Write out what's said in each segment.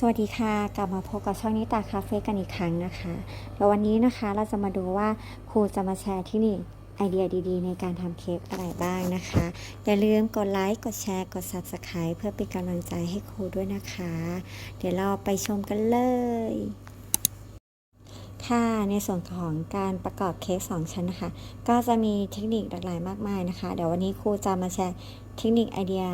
สวัสดีค่ะ กลับมาพบกับช่องนิตาคาเฟ่กันอีกครั้งนะคะแล้ววันนี้นะคะเราจะมาดูว่าครูจะมาแชร์ที่นี่ไอเดียดีๆ ในการทำเค้กอะไรบ้างนะคะ อย่าลืมกดไลค์กดแชร์กด Subscribe เพื่อเป็นกำลังใจให้ครูด้วยนะคะ เดี๋ยวเราไปชมกันเลย ค่ะในส่วนของการประกอบเค้ก2ชั้นนะคะ ก็จะมีเทคนิคหลากหลายมากมายนะคะ เดี๋ยววันนี้ครูจะมาแชร์ เทคนิคไอเดีย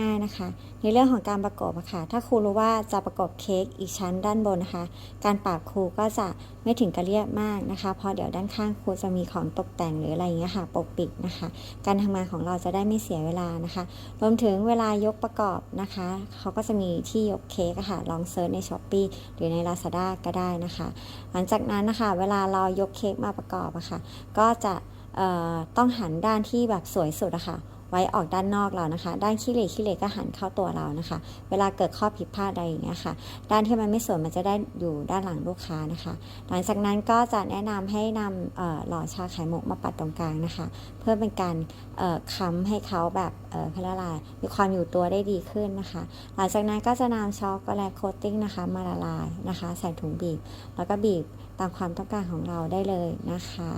ง่าย ๆนะคะ ในเรื่องของการประกอบอะค่ะถ้าครูรู้ว่าจะประกอบเค้กอีกชั้นด้านบนนะคะ การปาดครูก็จะไม่ถึงกระเรียบมากนะคะ เพราะเดี๋ยวด้านข้างครูจะมีของตกแต่งหรืออะไรอย่างเงี้ยค่ะปกปิดนะคะ การทำงานของเราจะได้ไม่เสียเวลานะคะ รวมถึงเวลายกประกอบนะคะ เขาก็จะมีที่ยกเค้กะค่ะลองเซิร์ชใน s h อ p e e หรือใน Lazada ก็ได้นะคะ หลังจากนั้นนะคะ เวลาเรายกเค้กมาประกอบอะค่ะก็จะต้องหันด้านที่แบบสวยสุดอะค่ะ ไว้ออกด้านนอกเรานะคะ ด้านขี้เหร่ขี้เหร่ก็หันเข้าตัวเรานะคะ เวลาเกิดข้อผิดพลาดอะไรอย่างเงี้ยค่ะ ด้านที่มันไม่สวยมันจะได้อยู่ด้านหลังลูกค้านะคะ หลังจากนั้นก็จะแนะนำให้นำเอ่อหลอชาไข่มุกมาปัดตรงกลางนะคะ เพื่อเป็นการค้ำให้เขาแบบเอ่อเขายมีความอยู่ตัวได้ดีขึ้นนะคะ หลังจากนั้นก็จะนำช็อกโกแลตโคตติ้งนะคะ มาละลายนะคะ ใส่ถุงบีบ แล้วก็บีบตามความต้องการของเราได้เลยนะคะ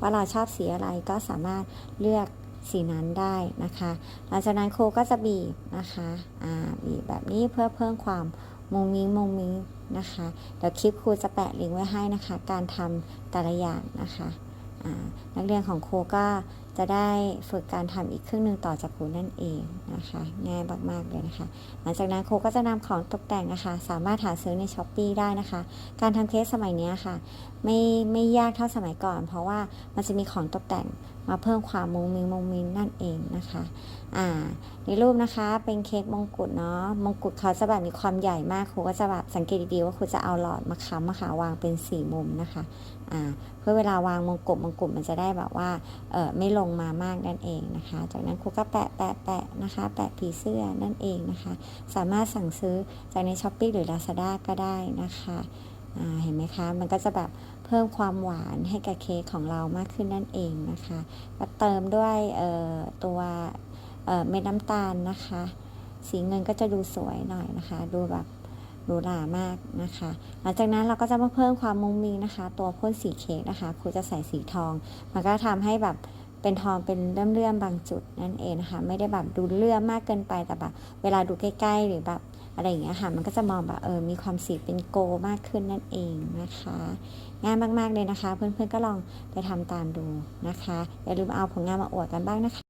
ว่าเราชอบสีอะไรก็สามารถเลือก สีนั้นได้นะคะ หลังจากนั้นครูก็จะบีบนะคะอ่าบีบแบบนี้เพื่อเพิ่มความมุงมิงมุงมิงนะคะ เดี๋ยวคลิปครูจะแปะลิงก์ไว้ให้นะคะ การทำแต่ละอย่างนะคะนักเรียนของครูก็จะได้ฝึกการทำอีกครึ่งหนึ่งต่อจากครูนั่นเองนะคะ ง่ายมากๆเลยนะคะ หลังจากนั้นครูก็จะนำของตกแต่งนะคะ สามารถหาซื้อในช้อปปีได้นะคะ การทำเค้กสมัยนี้ค่ะ ไม่ไม่ยากเท่าสมัยก่อน เพราะว่ามันจะมีของตกแต่งมาเพิ่มความมุงมิงมุงมิงนั่นเองนะคะอ่าในรูปนะคะเป็นเค้กมงกุฎเนาะมงกุฎเขาจะแบบมีความใหญ่มากครูก็จะแบบสังเกตดีๆว่าครูจะเอาหลอดมาค้ำมาค่ะวางเป็นสี่มุมนะคะอ่าเพื่อเวลาวางมงกุฎมงกุฎมันจะได้แบบว่าเออไม่ลงมามากนั่นเองนะคะ จากนั้นครูก็แปะแปะแปะนะคะ แปะผีเสื้อนั่นเองนะคะ สามารถสั่งซื้อจากในช้อปปี้หรือ Lazada ก็ได้นะคะเห็นไหมคะ มันก็จะแบบเพิ่มความหวานให้กับเค้กของเรามากขึ้นนั่นเองนะคะก็เติมด้วยตัวเม็ดน้ำตาลนะคะ สีเงินก็จะดูสวยหน่อยนะคะ ดูแบบหรูหรามากนะคะ หลังจากนั้นเราก็จะมาเพิ่มความมุ้งมิ้งนะคะ ตัวพ่นสีเค้กนะคะครูจะใส่สีทอง มันก็ทำให้แบบ เป็นทองเป็นเลื่อมๆบางจุดนั่นเองนะคะไม่ได้แบบดูเลื่อมมากเกินไปแต่แบบเวลาดูใกล้ ๆ หรือแบบอะไรอย่างเงี้ยค่ะมันก็จะมองแบบเออมีความสีเป็นโกลมากขึ้นนั่นเองนะคะ ง่ายมากๆเลยนะคะ เพื่อนๆก็ลองไปทำตามดูนะคะอย่าลืมเอาผลงานมาอวดกันบ้างนะคะ